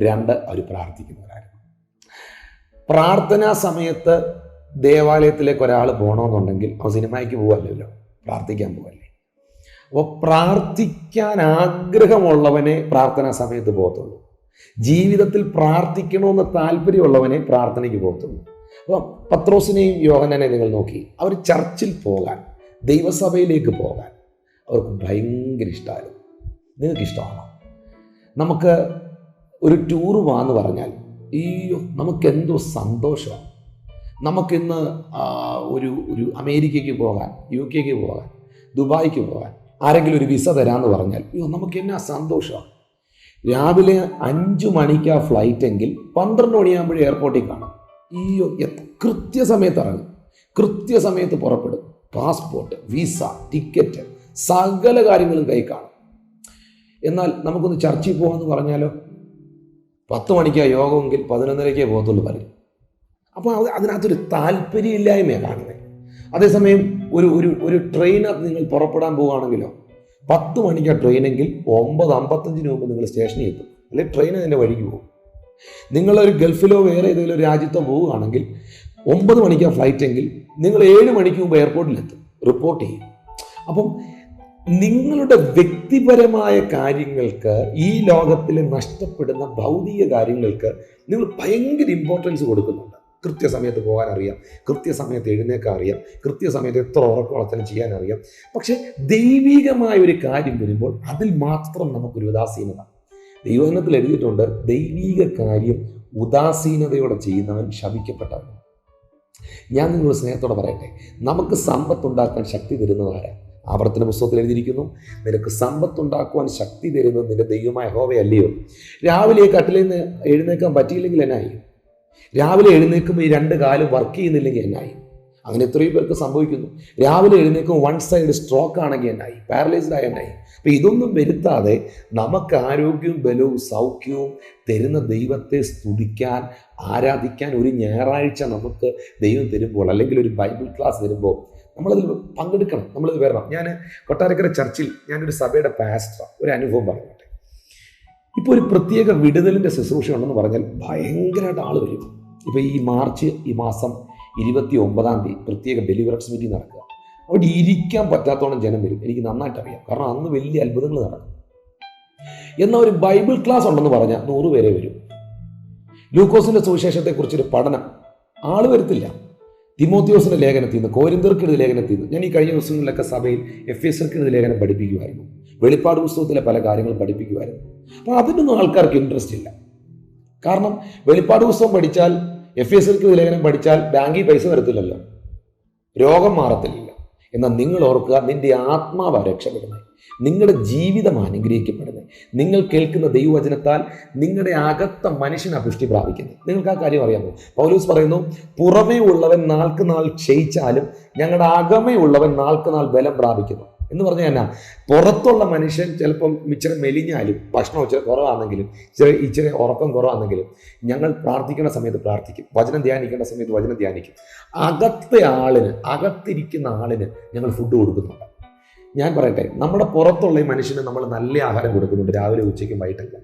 രണ്ട് അവർ പ്രാർത്ഥിക്കുന്നവരായിരുന്നു. പ്രാർത്ഥനാ സമയത്ത് ദേവാലയത്തിലേക്ക് ഒരാൾ പോകണമെന്നുണ്ടെങ്കിൽ അവൻ സിനിമയ്ക്ക് പോകല്ലോ പ്രാർത്ഥിക്കാൻ പോകല്ലേ അപ്പോൾ പ്രാർത്ഥിക്കാൻ ആഗ്രഹമുള്ളവനെ പ്രാർത്ഥനാ സമയത്ത് പോകത്തുള്ളൂ. ജീവിതത്തിൽ പ്രാർത്ഥിക്കണമെന്ന് താല്പര്യമുള്ളവനെ പ്രാർത്ഥനയ്ക്ക് പോകത്തുള്ളൂ. അപ്പം പത്രോസിനെയും യോഹനനെ നിങ്ങൾ നോക്കി അവർ ചർച്ചിൽ പോകാൻ ദൈവസഭയിലേക്ക് പോകാൻ അവർക്ക് ഭയങ്കര ഇഷ്ടമായിരുന്നു നിങ്ങൾക്ക് ഇഷ്ടമാണോ? നമുക്ക് ഒരു ടൂർ പോകാന്ന് പറഞ്ഞാൽ അയ്യോ നമുക്കെന്തോ സന്തോഷമാണ്. നമുക്കിന്ന് ഒരു ഒരു അമേരിക്കയ്ക്ക് പോകാൻ യു കെക്ക് പോകാൻ ദുബായിക്ക് പോകാൻ ആരെങ്കിലും ഒരു വിസ തരാമെന്ന് പറഞ്ഞാൽ അയ്യോ നമുക്ക് എന്നാ സന്തോഷമാണ്. രാവിലെ അഞ്ച് മണിക്കാ ഫ്ലൈറ്റ് എങ്കിൽ പന്ത്രണ്ട് മണിയാകുമ്പോഴേ എയർപോർട്ടിൽ കാണാം. അയ്യോ കൃത്യസമയത്ത് ഇറങ്ങും. കൃത്യസമയത്ത് പുറപ്പെടും. പാസ്പോർട്ട് വിസ ടിക്കറ്റ് സകല കാര്യങ്ങളും കൈ കാണും. എന്നാൽ നമുക്കൊന്ന് ചർച്ചയിൽ പോകാമെന്ന് പറഞ്ഞാലോ? പത്ത് മണിക്കാണ് യോഗമെങ്കിൽ പതിനൊന്നരയ്ക്കേ പോകത്തുള്ളൂ പലരും അപ്പോൾ അത് അതിനകത്തൊരു താല്പര്യമില്ലായ്മയാണ് കാണുന്നത് അതേസമയം ഒരു ഒരു ഒരു ട്രെയിനകത്ത് നിങ്ങൾ പുറപ്പെടാൻ പോവുകയാണെങ്കിലോ പത്ത് മണിക്കാ ട്രെയിനെങ്കിൽ ഒമ്പത് അമ്പത്തഞ്ചിന് മുമ്പ് നിങ്ങൾ സ്റ്റേഷനിൽ എത്തും. അല്ലെങ്കിൽ ട്രെയിൻ അതിന്റെ വഴിക്ക് പോകും. നിങ്ങളൊരു ഗൾഫിലോ വേറെ ഏതെങ്കിലും രാജ്യത്തോ പോവുകയാണെങ്കിൽ ഒമ്പത് മണിക്കാണ് ഫ്ലൈറ്റ് എങ്കിൽ നിങ്ങൾ ഏഴ് മണിക്ക് മുമ്പ് എയർപോർട്ടിലെത്തും റിപ്പോർട്ട് ചെയ്യും. അപ്പം നിങ്ങളുടെ വ്യക്തിപരമായ കാര്യങ്ങൾക്ക് ഈ ലോകത്തിൽ നഷ്ടപ്പെടുന്ന ഭൗതിക കാര്യങ്ങൾക്ക് നിങ്ങൾ ഭയങ്കര ഇമ്പോർട്ടൻസ് കൊടുക്കുന്നുണ്ട്. കൃത്യസമയത്ത് പോകാൻ അറിയാം കൃത്യസമയത്ത് എഴുന്നേക്കാൻ അറിയാം. കൃത്യസമയത്ത് എത്ര ഉറക്കവളത്തനം ചെയ്യാൻ അറിയാം പക്ഷെ ദൈവികമായ ഒരു കാര്യം വരുമ്പോൾ അതിൽ മാത്രം നമുക്കൊരു ഉദാസീനത. ദൈവജനത്തിൽ എഴുതിയിട്ടുണ്ട് ദൈവിക കാര്യം ഉദാസീനതയോടെ ചെയ്യുന്നവൻ ശപിക്കപ്പെട്ടവൻ. ഞാൻ നിങ്ങൾ സ്നേഹത്തോടെ പറയട്ടെ. നമുക്ക് സമ്പത്തുണ്ടാക്കാൻ ശക്തി തരുന്നതാരാ ആവർത്തന പുസ്തകത്തിൽ എഴുതിയിരിക്കുന്നു നിനക്ക് സമ്പത്തുണ്ടാക്കുവാൻ ശക്തി തരുന്നത് നിന്റെ ദൈവമായ ഹോവയല്ലയോ രാവിലെ കട്ടിലിൽ നിന്ന് എഴുന്നേക്കാൻ പറ്റിയില്ലെങ്കിൽ എന്നായി. രാവിലെ എഴുന്നേൽക്കുമ്പോൾ ഈ രണ്ട് കാലും വർക്ക് ചെയ്യുന്നില്ലെങ്കിൽ എന്നായി. അങ്ങനെ എത്രയോ പേർക്ക് സംഭവിക്കുന്നു. രാവിലെ എഴുന്നേക്കും വൺ സൈഡ് സ്ട്രോക്ക് ആണെങ്കിൽ എന്നായി പാരലൈസ്ഡ് ആയി എന്നായി. അപ്പം ഇതൊന്നും വരുത്താതെ നമുക്ക് ആരോഗ്യവും ബലവും സൗഖ്യവും തരുന്ന ദൈവത്തെ സ്തുതിക്കാൻ ആരാധിക്കാൻ ഒരു ഞായറാഴ്ച നമുക്ക് ദൈവം തരുമ്പോൾ അല്ലെങ്കിൽ ഒരു ബൈബിൾ ക്ലാസ് തരുമ്പോൾ നമ്മളതിൽ പങ്കെടുക്കണം. നമ്മളത് വരണം. ഞാൻ കൊട്ടാരക്കര ചർച്ചിൽ ഞാനൊരു സഭയുടെ പാസ്റ്റർ ഒരു അനുഭവം പറഞ്ഞോട്ടെ. ഇപ്പോൾ ഒരു പ്രത്യേക വിടുതലിന്റെ ശുശ്രൂഷ ഉണ്ടെന്ന് പറഞ്ഞാൽ ഭയങ്കരമായിട്ട് ആൾ വരും. ഇപ്പോൾ ഈ മാർച്ച് ഈ മാസം ഇരുപത്തി ഒമ്പതാം തീയതി പ്രത്യേക ഡെലിവറൻസ് മീറ്റിംഗ് നടക്കുക. അവിടെ ഇരിക്കാൻ പറ്റാത്തോളം ജനം വരും. എനിക്ക് നന്നായിട്ട് അറിയാം. കാരണം അന്ന് വലിയ അത്ഭുതങ്ങൾ നടക്കും. എന്നാൽ ഒരു ബൈബിൾ ക്ലാസ് ഉണ്ടെന്ന് പറഞ്ഞാൽ നൂറ് പേരെ വരും. ലൂക്കോസിന്റെ സുവിശേഷത്തെക്കുറിച്ചൊരു പഠനം ആൾ വരത്തില്ല. തിമോത്തിയോസിന്റെ ലേഖനത്തിൽ നിന്ന് കോരിന്തർക്കെഴുതി ലേഖനത്തിൽ നിന്ന് ഞാൻ ഈ കഴിഞ്ഞ ദിവസങ്ങളിലൊക്കെ സഭയിൽ എഫ് എസ് എഴുതി ലേഖനം പഠിപ്പിക്കുമായിരുന്നു. വെളിപ്പാട് പുസ്തകത്തിലെ പല കാര്യങ്ങളും പഠിപ്പിക്കുമായിരുന്നു. അപ്പോൾ അതിനൊന്നും ആൾക്കാർക്ക് ഇൻട്രസ്റ്റ് ഇല്ല. കാരണം വെളിപ്പാട് പുസ്തകം പഠിച്ചാൽ എഫ് എസ് എൽക്ക് ലേഖനം പഠിച്ചാൽ ബാങ്കിൽ പൈസ വരത്തില്ലല്ലോ. രോഗം മാറത്തില്ല എന്നാൽ നിങ്ങൾ ഓർക്കുക നിന്റെ ആത്മാവ് രക്ഷപ്പെടുന്നത്. നിങ്ങളുടെ ജീവിതം അനുഗ്രഹിക്കപ്പെടുന്നത്. നിങ്ങൾ കേൾക്കുന്ന ദൈവവചനത്താൽ നിങ്ങളുടെ അകത്ത മനുഷ്യനാ പുഷ്ടി പ്രാപിക്കുന്നത്. നിങ്ങൾക്ക് ആ കാര്യം അറിയാമോ? പൗലൂസ് പറയുന്നു പുറമേ ഉള്ളവൻ നാൾക്ക് നാൾ ക്ഷയിച്ചാലും ഞങ്ങളുടെ അകമേ ഉള്ളവൻ നാൾക്ക് നാൾ ബലം പ്രാപിക്കുന്നു. എന്ന് പറഞ്ഞാൽ എന്നാ? പുറത്തുള്ള മനുഷ്യൻ ചിലപ്പം ഇച്ചിരി മെലിഞ്ഞാലും ഭക്ഷണം ഇച്ചിരി കുറവാണെങ്കിലും ഇച്ചിരി ഇച്ചിരി ഉറക്കം കുറവാണെങ്കിലും ഞങ്ങൾ പ്രാർത്ഥിക്കുന്ന സമയത്ത് പ്രാർത്ഥിക്കും. വചനം ധ്യാനിക്കേണ്ട സമയത്ത് വചനം ധ്യാനിക്കും. അകത്തെ ആളിന് അകത്തിരിക്കുന്ന ആളിന് ഞങ്ങൾ ഫുഡ് കൊടുക്കുന്നുണ്ട്. ഞാൻ പറയട്ടെ നമ്മുടെ പുറത്തുള്ള ഈ മനുഷ്യന് നമ്മൾ നല്ല ആഹാരം കൊടുക്കുന്നുണ്ട് രാവിലെ ഉച്ചയ്ക്കും വൈകിട്ടല്ല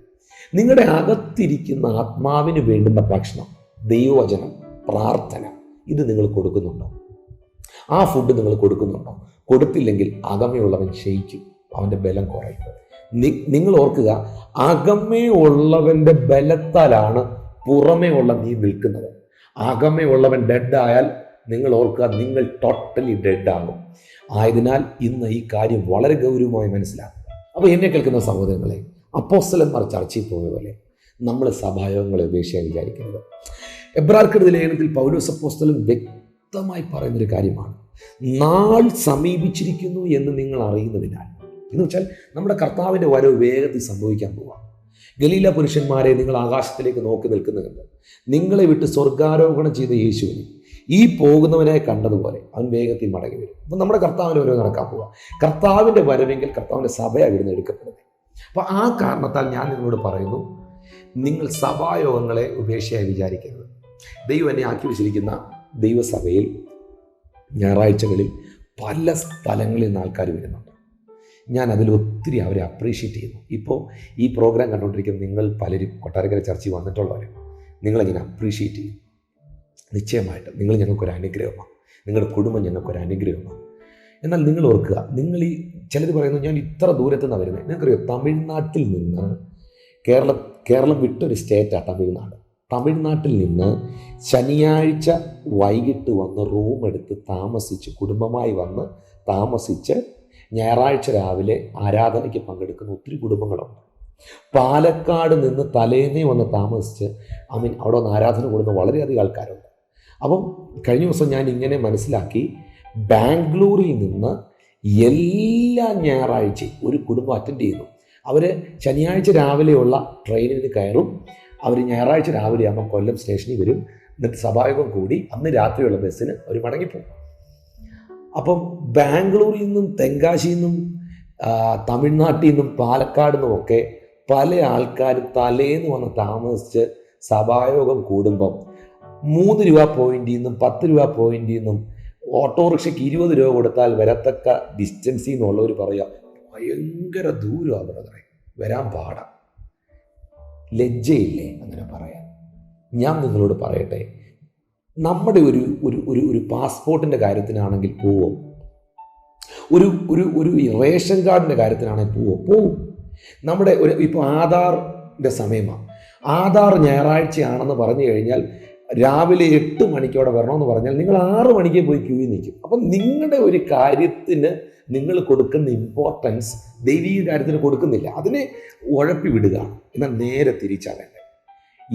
നിങ്ങളുടെ അകത്തിരിക്കുന്ന ആത്മാവിന് വേണ്ടുന്ന ഭക്ഷണം ദൈവവചനം പ്രാർത്ഥന ഇത് നിങ്ങൾ കൊടുക്കുന്നുണ്ടോ? ആ ഫുഡ് നിങ്ങൾ കൊടുക്കുന്നുണ്ടോ? കൊടുത്തില്ലെങ്കിൽ അകമയുള്ളവൻ ക്ഷയിക്കും അവന്റെ ബലം കുറയും. നിങ്ങൾ ഓർക്കുക അകമയുള്ളവന്റെ ബലത്താലാണ് പുറമേ ഉള്ള നീ നിൽക്കുന്നത്. അകമയുള്ളവൻ ഡെഡായാൽ നിങ്ങൾ ഓർക്കുക നിങ്ങൾ ടോട്ടലി ഡെഡ് ആകും. ആയതിനാൽ ഇന്ന് ഈ കാര്യം വളരെ ഗൗരവമായി മനസ്സിലാക്കുക. അപ്പോൾ എന്നെ കേൾക്കുന്ന സഹോദരങ്ങളെ അപ്പോസ്തലന്മാർ ചർച്ചയിൽ പോയ പോലെ നമ്മൾ സഭായോഗങ്ങളെ ഉപേക്ഷിക്കാൻ വിചാരിക്കുന്നത്. എബ്രാർക്കെടുത്ത ലേഖനത്തിൽ പൗലോസ് അപ്പോസ്തലൻ വ്യക്തമായി പറയുന്നൊരു കാര്യമാണ്. നാൾ സമീപിച്ചിരിക്കുന്നു എന്ന് നിങ്ങൾ അറിയുന്നതിനാൽ. എന്ന് വെച്ചാൽ നമ്മുടെ കർത്താവിന്റെ വരവ് വേഗത്തിൽ സംഭവിക്കാൻ പോവാം. ഗലീല പുരുഷന്മാരെ നിങ്ങൾ ആകാശത്തിലേക്ക് നോക്കി നിൽക്കുന്നുണ്ട്. നിങ്ങളെ വിട്ട് സ്വർഗാരോപണം ചെയ്ത യേശുവിനെ ഈ പോകുന്നവനെ കണ്ടതുപോലെ അവൻ വേഗത്തിൽ മടങ്ങി വരും. അപ്പം നമ്മുടെ കർത്താവിന്റെ വരവ് നടക്കാൻ പോവാം. കർത്താവിന്റെ വരവെങ്കിൽ കർത്താവിന്റെ സഭ അവിടുന്ന് എടുക്കപ്പെടുന്നത്. അപ്പോൾ ആ കാരണത്താൽ ഞാൻ നിങ്ങളോട് പറയുന്നു നിങ്ങൾ സഭായോഗങ്ങളെ ഉപേക്ഷയായി വിചാരിക്കരുത്. ദൈവം എന്നെ ആക്കി വെച്ചിരിക്കുന്ന ദൈവസഭയിൽ ഞായറാഴ്ചകളിൽ പല സ്ഥലങ്ങളിൽ നിന്ന് ആൾക്കാർ വരുന്നുണ്ട്. ഞാൻ അതിൽ ഒത്തിരി അവരെ അപ്രീഷിയേറ്റ് ചെയ്യുന്നു. ഇപ്പോൾ ഈ പ്രോഗ്രാം കണ്ടുകൊണ്ടിരിക്കുന്ന നിങ്ങൾ പലരും കൊട്ടാരക്കര ചർച്ചയിൽ വന്നിട്ടുള്ളവരും നിങ്ങളെങ്ങനെ അപ്രീഷിയേറ്റ് ചെയ്യും? നിശ്ചയമായിട്ട് നിങ്ങൾ ഞങ്ങൾക്കൊരു അനുഗ്രഹമാണ്. നിങ്ങളുടെ കുടുംബം ഞങ്ങൾക്കൊരു അനുഗ്രഹമാണ്. എന്നാൽ നിങ്ങൾ ഓർക്കുക നിങ്ങൾ ഈ ചിലർ പറയുന്നു ഞാൻ ഇത്ര ദൂരത്തു നിന്നാണ് വരുന്നത്. നിങ്ങൾക്കറിയോ തമിഴ്നാട്ടിൽ നിന്ന് കേരള കേരളം വിട്ടൊരു സ്റ്റേറ്റാണ് തമിഴ്നാട്. തമിഴ്നാട്ടിൽ നിന്ന് ശനിയാഴ്ച വൈകിട്ട് വന്ന് റൂം എടുത്ത് താമസിച്ച് കുടുംബമായി വന്ന് താമസിച്ച് ഞായറാഴ്ച രാവിലെ ആരാധനയ്ക്ക് പങ്കെടുക്കുന്ന ഒത്തിരി കുടുംബങ്ങളുണ്ട്. പാലക്കാട് നിന്ന് തലേന്നേ വന്ന് താമസിച്ച് ഐ മീൻ അവിടെ വന്ന് ആരാധന കൂടുന്ന വളരെയധികം ആൾക്കാരുണ്ട്. അപ്പം കഴിഞ്ഞ ദിവസം ഞാൻ ഇങ്ങനെ മനസ്സിലാക്കി ബാംഗ്ലൂരിൽ നിന്ന് എല്ലാ ഞായറാഴ്ചയും ഒരു കുടുംബം അറ്റൻഡ് ചെയ്യുന്നു. അവർ ശനിയാഴ്ച രാവിലെയുള്ള ട്രെയിനിന് കയറും അവർ ഞായറാഴ്ച രാവിലെ ആകുമ്പോൾ കൊല്ലം സ്റ്റേഷനിൽ വരും. എന്നിട്ട് സഭായോഗം കൂടി അന്ന് രാത്രിയുള്ള ബസ്സിന് അവർ മടങ്ങിപ്പോകും. അപ്പം ബാംഗ്ലൂരിൽ നിന്നും തെങ്കാശിയിൽ നിന്നും തമിഴ്നാട്ടിൽ നിന്നും പാലക്കാട് നിന്നും ഒക്കെ പല ആൾക്കാർ തലേന്ന് വന്ന് താമസിച്ച് സഭായോഗം കൂടുമ്പം മൂന്ന് രൂപ പോയിന്റിൽ നിന്നും പത്ത് രൂപ പോയിന്റിൽ നിന്നും ഓട്ടോറിക്ഷയ്ക്ക് ഇരുപത് രൂപ കൊടുത്താൽ വരത്തക്ക ഡിസ്റ്റൻസിൽ നിന്നുള്ളവർ പറയുക ഭയങ്കര ദൂരമാണ് ബ്രദറെ. വരാൻ പാടാം. ലജ്ജയില്ലേ? അങ്ങനെ പറയാൻ. ഞാൻ നിങ്ങളോട് പറയട്ടെ നമ്മുടെ ഒരു ഒരു ഒരു ഒരു പാസ്പോർട്ടിന്റെ കാര്യത്തിനാണെങ്കിൽ പോവും? ഒരു ഒരു ഒരു റേഷൻ കാർഡിന്റെ കാര്യത്തിനാണെങ്കിൽ പോവും? പോവും. നമ്മുടെ ഒരു ഇപ്പോൾ ആധാറിന്റെ സമയമാണ് ആധാർ ഞായറാഴ്ചയാണെന്ന് പറഞ്ഞു കഴിഞ്ഞാൽ രാവിലെ എട്ട് മണിക്കോടെ വരണമെന്ന് പറഞ്ഞാൽ നിങ്ങൾ ആറ് മണിക്ക് പോയി ക്യൂയിൽ നിൽക്കും. അപ്പം നിങ്ങളുടെ ഒരു കാര്യത്തിന് നിങ്ങൾ കൊടുക്കുന്ന ഇമ്പോർട്ടൻസ് ദൈവീക കാര്യത്തിന് കൊടുക്കുന്നില്ല. അതിനെ ഉഴപ്പി വിടുക എന്നാൽ നേരെ തിരിച്ചാ വേണ്ടത്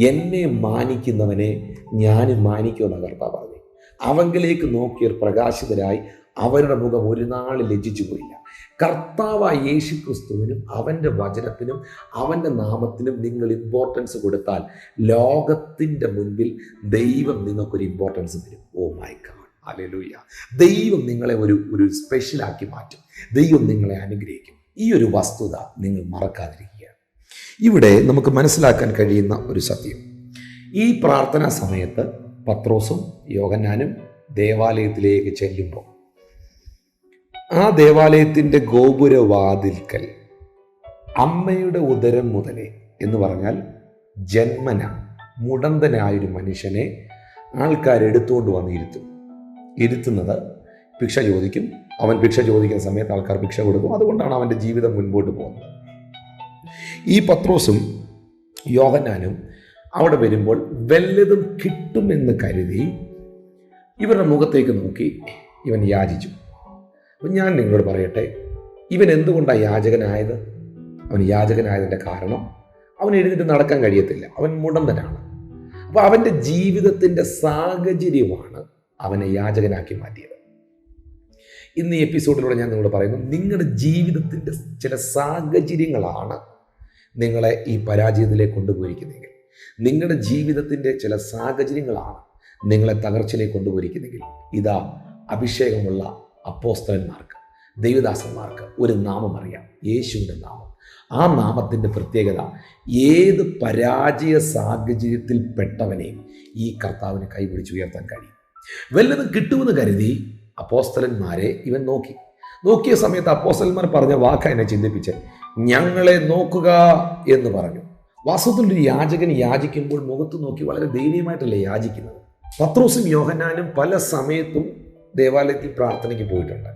എന്നെ മാനിക്കുന്നവനെ ഞാൻ മാനിക്കുമെന്ന കർത്താവ് പറഞ്ഞു അവങ്കിലേക്ക് നോക്കിയർ പ്രകാശിതരായി അവരുടെ മുഖം ഒരു നാൾ ലജ്ജിച്ചു പോയില്ല. കർത്താവായ യേശു ക്രിസ്തുവിനും അവന്റെ വചനത്തിനും അവന്റെ നാമത്തിനും നിങ്ങൾ ഇമ്പോർട്ടൻസ് കൊടുത്താൽ ലോകത്തിന്റെ മുൻപിൽ ദൈവം നിങ്ങൾക്കൊരു ഇമ്പോർട്ടൻസ് തരും. ഓ മൈ ഗാഡ് അലലൂയ ദൈവം നിങ്ങളെ ഒരു ഒരു സ്പെഷ്യലാക്കി മാറ്റും. ദൈവം നിങ്ങളെ അനുഗ്രഹിക്കും. ഈ ഒരു വസ്തുത നിങ്ങൾ മറക്കാതിരിക്കുക ഇവിടെ നമുക്ക് മനസ്സിലാക്കാൻ കഴിയുന്ന ഒരു സത്യം. ഈ പ്രാർത്ഥനാ സമയത്ത് പത്രോസും യോഗന്നാനും ദേവാലയത്തിലേക്ക് ചെല്ലുമ്പോൾ ആ ദേവാലയത്തിന്റെ ഗോപുരവാതിൽക്കൽ അമ്മയുടെ ഉദരം മുതലേ എന്ന് പറഞ്ഞാൽ ജന്മന മുടന്തനായൊരു മനുഷ്യനെ ആൾക്കാരെടുത്തുകൊണ്ട് വന്നിരുത്തും. ഇരുത്തുന്നത്. ഭിക്ഷ ചോദിക്കും. അവൻ ഭിക്ഷ ചോദിക്കുന്ന സമയത്ത് ആൾക്കാർ ഭിക്ഷ കൊടുക്കും. അതുകൊണ്ടാണ് അവന്റെ ജീവിതം മുൻപോട്ട് പോകുന്നത്. ഈ പത്രോസും യോഹന്നാനും അവിടെ വരുമ്പോൾ വല്ലതും കിട്ടുമെന്ന് കരുതി ഇവരുടെ മുഖത്തേക്ക് നോക്കി ഇവൻ യാചിച്ചു. അപ്പം ഞാൻ നിങ്ങളോട് പറയട്ടെ ഇവൻ എന്തുകൊണ്ടാണ് യാചകനായത്? അവൻ യാചകനായതിന്റെ കാരണം അവൻ എഴുന്നേറ്റ് നടക്കാൻ കഴിയത്തില്ല. അവൻ മുടന്തനാണ്. അപ്പോൾ അവന്റെ ജീവിതത്തിന്റെ സാഹചര്യമാണ് അവനെ യാചകനാക്കി മാറ്റിയത്. ഇന്ന് ഈ എപ്പിസോഡിലൂടെ ഞാൻ നിങ്ങളോട് പറയുന്നു നിങ്ങളുടെ ജീവിതത്തിന്റെ ചില സാഹചര്യങ്ങളാണ് നിങ്ങളെ ഈ പരാജയത്തിലേക്ക് കൊണ്ടുപോയിരിക്കുന്നെങ്കിൽ നിങ്ങളുടെ ജീവിതത്തിന്റെ ചില സാഹചര്യങ്ങളാണ് നിങ്ങളെ തകർച്ചയിലേക്ക് കൊണ്ടുപോയിരിക്കുന്നെങ്കിൽ ഇതാ അഭിഷേകമുള്ള അപ്പോസ്തലന്മാർക്ക് ദൈവദാസന്മാർക്ക് ഒരു നാമം അറിയാം യേശുവിന്റെ നാമം. ആ നാമത്തിന്റെ പ്രത്യേകത ഏത് പരാജയ സാഹചര്യത്തിൽ പെട്ടവനെയും ഈ കർത്താവിന് കൈപിടിച്ച് ഉയർത്താൻ കഴിയും. വല്ലതും കിട്ടുമെന്ന് കരുതി അപ്പോസ്തലന്മാരെ ഇവൻ നോക്കി. നോക്കിയ സമയത്ത് അപ്പോസ്തലന്മാർ പറഞ്ഞ വാക്ക എന്നെ ചിന്തിപ്പിച്ച് ഞങ്ങളെ നോക്കുക എന്ന് പറഞ്ഞു. വാസ്തവത്തിൽ ഒരു യാചകൻ യാചിക്കുമ്പോൾ മുഖത്ത് നോക്കി വളരെ ദയനീയമായിട്ടല്ലേ യാചിക്കുന്നത്? പത്രോസും യോഹന്നാനും പല സമയത്തും ദേവാലയത്തിൽ പ്രാർത്ഥനയ്ക്ക് പോയിട്ടുണ്ട്.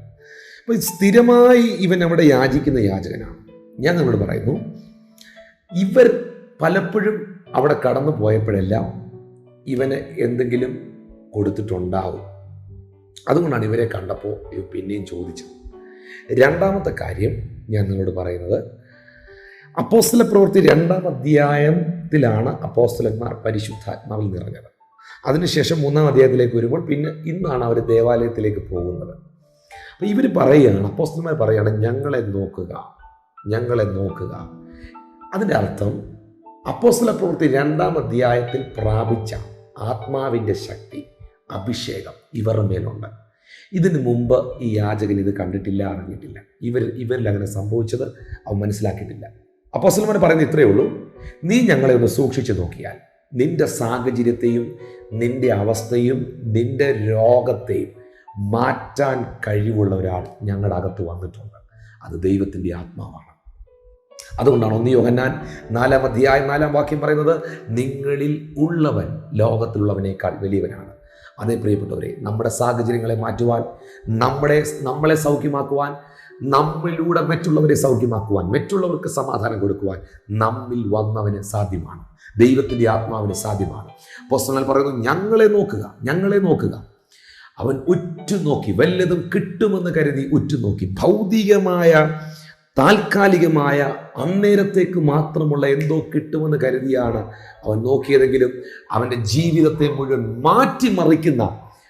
അപ്പോൾ സ്ഥിരമായി ഇവൻ അവിടെ യാചിക്കുന്ന യാചകനാണ്. ഞാൻ നിങ്ങളോട് പറയുന്നു ഇവർ പലപ്പോഴും അവിടെ കടന്നു പോയപ്പോഴെല്ലാം ഇവന് എന്തെങ്കിലും കൊടുത്തിട്ടുണ്ടാവും. അതുകൊണ്ടാണ് ഇവരെ കണ്ടപ്പോൾ പിന്നെയും ചോദിച്ചത്. രണ്ടാമത്തെ കാര്യം ഞാൻ നിങ്ങളോട് പറയുന്നത് അപ്പോസ്തല പ്രവൃത്തി രണ്ടാം അധ്യായത്തിലാണ് അപ്പോസ്തലന്മാർ പരിശുദ്ധാത്മാവിൽ നിറഞ്ഞത്. അതിനുശേഷം മൂന്നാം അധ്യായത്തിലേക്ക് വരുമ്പോൾ പിന്നെ ഇന്നാണ് അവർ ദേവാലയത്തിലേക്ക് പോകുന്നത്. അപ്പോൾ ഇവർ പറയുകയാണ് അപ്പോസ്തലന്മാർ പറയുകയാണ് ഞങ്ങളെ നോക്കുക ഞങ്ങളെ നോക്കുക. അതിന്റെ അർത്ഥം അപ്പോസ്തല പ്രവൃത്തി രണ്ടാം അധ്യായത്തിൽ പ്രാപിച്ച ആത്മാവിന്റെ ശക്തി അഭിഷേകം ഇവരുടെ മേലുണ്ട്. ഇതിനു മുമ്പ് ഈ യാചകൻ ഇത് കണ്ടിട്ടില്ല അറിഞ്ഞിട്ടില്ല. ഇവർ ഇവരിൽ അങ്ങനെ സംഭവിച്ചത് അവൻ മനസ്സിലാക്കിയിട്ടില്ല. അപ്പോസ്തലന്മാർ പറയുന്നത് ഇത്രയേ ഉള്ളൂ. നീ ഞങ്ങളെ ഒന്ന് സൂക്ഷിച്ചു നോക്കിയാൽ നിന്റെ സാഹചര്യത്തെയും നിന്റെ അവസ്ഥയും നിന്റെ രോഗത്തെയും മാറ്റാൻ കഴിവുള്ള ഒരാൾ ഞങ്ങളുടെ അകത്ത് വന്നിട്ടുണ്ട്. അത് ദൈവത്തിന്റെ ആത്മാവാണ്. അതുകൊണ്ടാണ് ഒന്ന് യോഹന്നാൻ നാലാം അധ്യായം നാലാം വാക്യം പറയുന്നത് നിങ്ങളിൽ ഉള്ളവൻ ലോകത്തിലുള്ളവനേക്കാൾ വലിയവനാണ്. അതേ പ്രിയപ്പെട്ടവരെ നമ്മുടെ സാഹചര്യങ്ങളെ മാറ്റുവാൻ നമ്മുടെ നമ്മളെ സൗഖ്യമാക്കുവാൻ നമ്മിലൂടെ മറ്റുള്ളവരെ സൗഖ്യമാക്കുവാൻ മറ്റുള്ളവർക്ക് സമാധാനം കൊടുക്കുവാൻ നമ്മിൽ വന്നവന് സാധ്യമാണ്. ദൈവത്തിന്റെ ആത്മാവിന് സാധ്യമാണ്. പോസ്റ്റൽ പറയുന്നു ഞങ്ങളെ നോക്കുക ഞങ്ങളെ നോക്കുക. അവൻ ഉറ്റുനോക്കി വല്ലതും കിട്ടുമെന്ന് കരുതി ഉറ്റുനോക്കി ഭൗതികമായ താൽക്കാലികമായ അന്നേരത്തേക്ക് മാത്രമുള്ള എന്തോ കിട്ടുമെന്ന് കരുതിയാണ് അവൻ നോക്കിയതെങ്കിലും അവന്റെ ജീവിതത്തെ മുഴുവൻ മാറ്റിമറിക്കുന്ന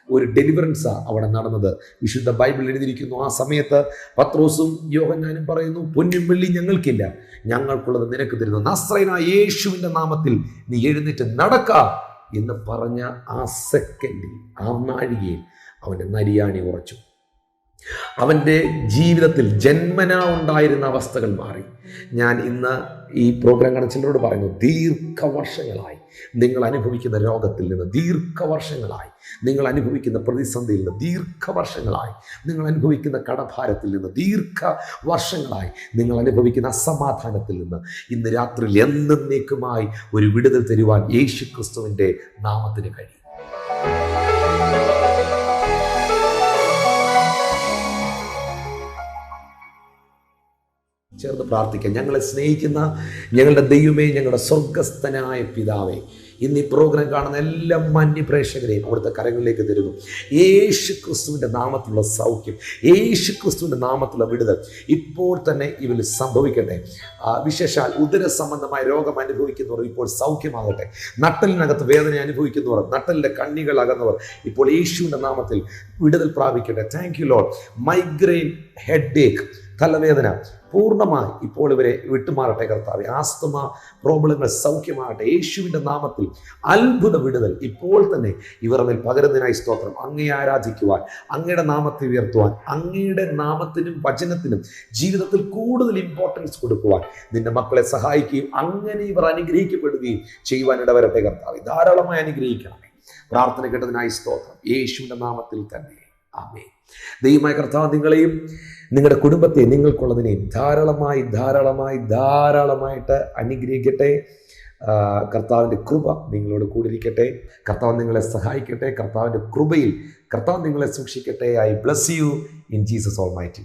ഒരു ഡെലിവറൻസാണ് അവിടെ നടന്നത്. വിശുദ്ധ ബൈബിൾ എഴുതിയിരിക്കുന്നു ആ സമയത്ത് പത്രോസും യോഹന്നാനും പറയുന്നു പൊന്നും വെള്ളി ഞങ്ങൾക്കില്ല ഞങ്ങൾക്കുള്ളത് നിനക്ക് തരുന്നു. നസ്രൈന യേശുവിന്റെ നാമത്തിൽ നീ എഴുന്നേറ്റ് നടക്ക എന്ന് പറഞ്ഞ ആ സെക്കൻഡിൽ ആ നാഴികയിൽ അവന്റെ നരിയാണി ഉറച്ചു. അവന്റെ ജീവിതത്തിൽ ജന്മന ഉണ്ടായിരുന്ന അവസ്ഥകൾ മാറി. ഞാൻ ഇന്ന് ഈ പ്രോഗ്രാം കാണുന്ന പറയുന്നു ദീർഘവർഷങ്ങളായി നിങ്ങൾ അനുഭവിക്കുന്ന രോഗത്തിൽ നിന്ന് ദീർഘവർഷങ്ങളായി നിങ്ങൾ അനുഭവിക്കുന്ന പ്രതിസന്ധിയിൽ നിന്ന് ദീർഘവർഷങ്ങളായി നിങ്ങൾ അനുഭവിക്കുന്ന കടഭാരത്തിൽ നിന്ന് ദീർഘവർഷങ്ങളായി നിങ്ങൾ അനുഭവിക്കുന്ന അസമാധാനത്തിൽ നിന്ന് ഇന്ന് രാത്രിയിൽ എന്നേക്കുമായി ഒരു വിടുതൽ തരുവാൻ യേശു ക്രിസ്തുവിന്റെ നാമത്തിന് കഴിയും. ചേർന്ന് പ്രാർത്ഥിക്കാം. ഞങ്ങളെ സ്നേഹിക്കുന്ന ഞങ്ങളുടെ ദൈവമേ ഞങ്ങളുടെ സ്വർഗസ്ഥനായ പിതാവേ ഇന്ന് ഈ പ്രോഗ്രാം കാണുന്ന എല്ലാ മാന്യ പ്രേക്ഷകരെയും അവിടുത്തെ കരങ്ങളിലേക്ക് തരുന്നു. യേശു ക്രിസ്തുവിന്റെ നാമത്തിലുള്ള സൗഖ്യം യേശു ക്രിസ്തുവിന്റെ നാമത്തിലുള്ള വിടുതൽ ഇപ്പോൾ തന്നെ ഇവർ സംഭവിക്കട്ടെ. വിശേഷാൽ ഉദര സംബന്ധമായ രോഗം അനുഭവിക്കുന്നവർ ഇപ്പോൾ സൗഖ്യമാകട്ടെ. നട്ടലിനകത്ത് വേദന അനുഭവിക്കുന്നവർ നട്ടലിന്റെ കണ്ണികൾ അകന്നവർ ഇപ്പോൾ യേശുവിന്റെ നാമത്തിൽ വിടുതൽ പ്രാപിക്കട്ടെ. Thank you lord migraine headache തലവേദന പൂർണമായി ഇപ്പോൾ ഇവരെ വിട്ടുമാറട്ടെ കർത്താവ്. ആസ്തമ പ്രോബ്ലങ്ങൾ സൗഖ്യമാകട്ടെ. യേശുവിന്റെ നാമത്തിൽ അത്ഭുത വിടുതൽ ഇപ്പോൾ തന്നെ ഇവർ മേൽ പകരുന്നതിനായി സ്തോത്രം. അങ്ങയെ ആരാധിക്കുവാൻ അങ്ങയുടെ നാമത്തെ ഉയർത്തുവാൻ അങ്ങയുടെ നാമത്തിനും വചനത്തിനും ജീവിതത്തിൽ കൂടുതൽ ഇമ്പോർട്ടൻസ് കൊടുക്കുവാൻ നിന്റെ മക്കളെ സഹായിക്കുകയും അങ്ങനെ ഇവർ അനുഗ്രഹിക്കപ്പെടുകയും ചെയ്യുവാൻ ഇടവരട്ടെ കർത്താവ്. ധാരാളമായി അനുഗ്രഹിക്കണമേ. പ്രാർത്ഥന കേട്ടതിനായി സ്തോത്രം. യേശുവിന്റെ നാമത്തിൽ തന്നെ. ആമേ ദൈവമായ കർത്താവ് നിങ്ങളെയും നിങ്ങളുടെ കുടുംബത്തെ നിങ്ങൾക്കുള്ളതിനെ ധാരാളമായി ധാരാളമായി ധാരാളമായിട്ട് അനുഗ്രഹിക്കട്ടെ. കർത്താവിന്റെ കൃപ നിങ്ങളോട് കൂടിയിരിക്കട്ടെ. കർത്താവ് നിങ്ങളെ സഹായിക്കട്ടെ. കർത്താവിന്റെ കൃപയിൽ കർത്താവ് നിങ്ങളെ സൂക്ഷിക്കട്ടെ. I bless you in Jesus almighty